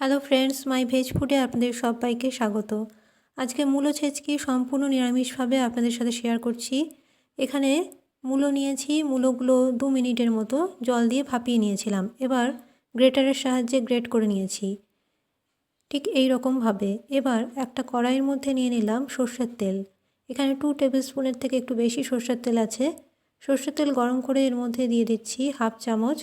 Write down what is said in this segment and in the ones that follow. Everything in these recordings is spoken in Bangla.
হ্যালো ফ্রেন্ডস মাই ভেজ ফুডে আপনাদের সবাইকে স্বাগত। আজকে মূলো ছেচকি সম্পূর্ণ নিরামিষভাবে আপনাদের সাথে শেয়ার করছি। এখানে মূলো নিয়েছি, মূলোগুলো দু মিনিটের মতো জল দিয়ে ভাপিয়ে নিয়েছিলাম। এবার গ্রেটারের সাহায্যে গ্রেট করে নিয়েছি। ঠিক এই রকমভাবে এবার একটা কড়াইয়ের মধ্যে নিয়ে নিলাম সর্ষের তেল। এখানে টু টেবিল স্পুনের থেকে একটু বেশি সর্ষের তেল আছে। সর্ষের তেল গরম করে এর মধ্যে দিয়ে দিচ্ছি হাফ চামচ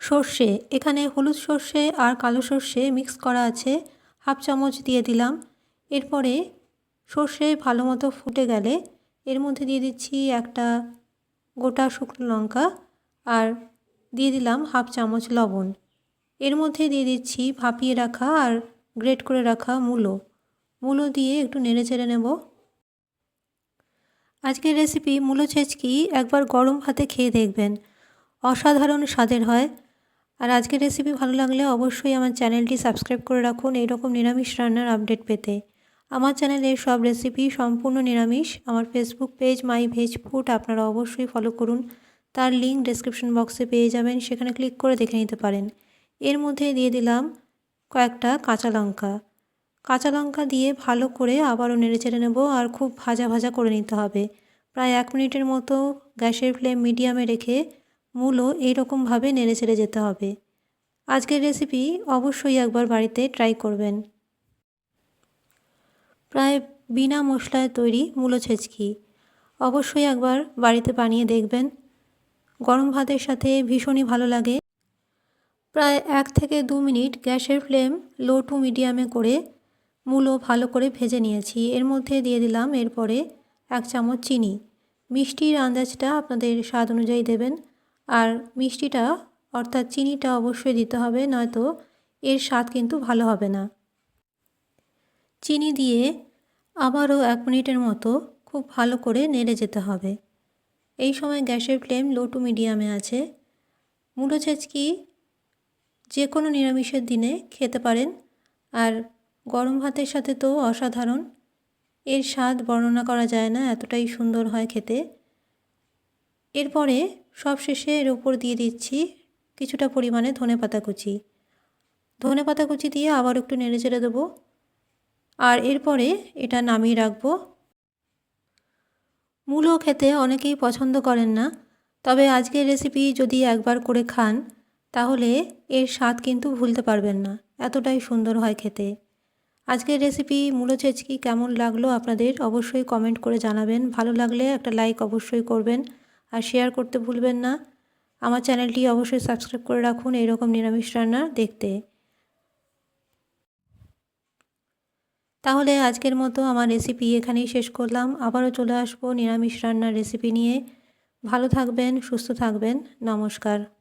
সর্ষে, এখানে হলুদ সর্ষে আর কালো সর্ষে মিক্স করা আছে। হাফ চামচ দিয়ে দিলাম। এরপরে সর্ষে ভালো মতো ফুটে গেলে এর মধ্যে দিয়ে দিচ্ছি একটা গোটা শুকনো লঙ্কা আর দিয়ে দিলাম হাফ চামচ লবণ। এর মধ্যে দিয়ে দিচ্ছি ভাপিয়ে রাখা আর গ্রেট করে রাখা মূলো। মূলো দিয়ে একটু নেড়ে চেড়ে নেব। আজকের রেসিপি মূলো ছেচকি একবার গরম ভাতে খেয়ে দেখবেন। অসাধারণ স্বাদের হয়। আর আজকের রেসিপি ভালো লাগলে অবশ্যই আমার চ্যানেলটি সাবস্ক্রাইব করে রাখুন এইরকম নিরামিষ রান্নার আপডেট পেতে। আমার চ্যানেলে সব রেসিপি সম্পূর্ণ নিরামিষ। আমার Facebook page my veg food আপনারা অবশ্যই ফলো করুন। তার লিঙ্ক ডেসক্রিপশন বক্সে পেয়ে যাবেন, সেখানে ক্লিক করে দেখে নিতে পারেন। এর মধ্যে দিয়ে দিলাম কয়েকটা কাঁচা লঙ্কা। কাঁচা লঙ্কা দিয়ে ভালো করে আবারও নেড়ে চেড়ে নেব আর খুব ভাজা ভাজা করে নিতে হবে। প্রায় এক মিনিটের মতো গ্যাসের ফ্লেম মিডিয়ামে রেখে মূলো এইরকমভাবে নেড়ে চেড়ে যেতে হবে। আজকের রেসিপি অবশ্যই একবার বাড়িতে ট্রাই করবেন। প্রায় বিনা মশলায় তৈরি মূলো ছেচকি। অবশ্যই একবার বাড়িতে বানিয়ে দেখবেন। গরম ভাতের সাথে ভীষণই ভালো লাগে। প্রায় এক থেকে দু মিনিট গ্যাসের ফ্লেম লো টু মিডিয়ামে করে মূলো ভালো করে ভেজে নিয়েছি। এর মধ্যে দিয়ে দিলাম এরপরে এক চামচ চিনি। মিষ্টির আন্দাজটা আপনাদের স্বাদ অনুযায়ী দেবেন। আর মিষ্টিটা, অর্থাৎ চিনিটা অবশ্যই দিতে হবে, নয়তো এর স্বাদ কিন্তু ভালো হবে না। চিনি দিয়ে আবারও এক মিনিটের মতো খুব ভালো করে নেড়ে যেতে হবে। এই সময় গ্যাসের ফ্লেম লো টু মিডিয়ামে আছে। মুলো ছেচকি যে কোনো নিরামিষের দিনে খেতে পারেন। আর গরম ভাতের সাথে তো অসাধারণ। এর স্বাদ বর্ণনা করা যায় না, এতটাই সুন্দর হয় খেতে। এরপরে সব শেষে এর ওপর দিয়ে দিচ্ছি কিছুটা পরিমাণে ধনে পাতা কুচি। ধনে পাতা কুচি দিয়ে আবার একটু নেড়ে চেড়ে দেবো। আর এরপরে এটা নামিয়ে রাখব। মূলো খেতে অনেকেই পছন্দ করেন না, তবে আজকের রেসিপি যদি একবার করে খান, তাহলে এর স্বাদ কিন্তু ভুলতে পারবেন না, এতটাই সুন্দর হয় খেতে। আজকের রেসিপি মূলো চেচকি কেমন লাগল আপনাদের অবশ্যই কমেন্ট করে জানাবেন। ভালো লাগলে একটা লাইক অবশ্যই করবেন। আর শেয়ার করতে ভুলবেন না। আমার চ্যানেলটি অবশ্যই সাবস্ক্রাইব করে রাখুন, এইরকম নিরামিষ রান্না দেখতে। তাহলে আজকের মতো আমার রেসিপি এখানেই শেষ করলাম। আবারও চলে আসব নিরামিষ রান্নার রেসিপি নিয়ে। ভালো থাকবেন, সুস্থ থাকবেন। নমস্কার।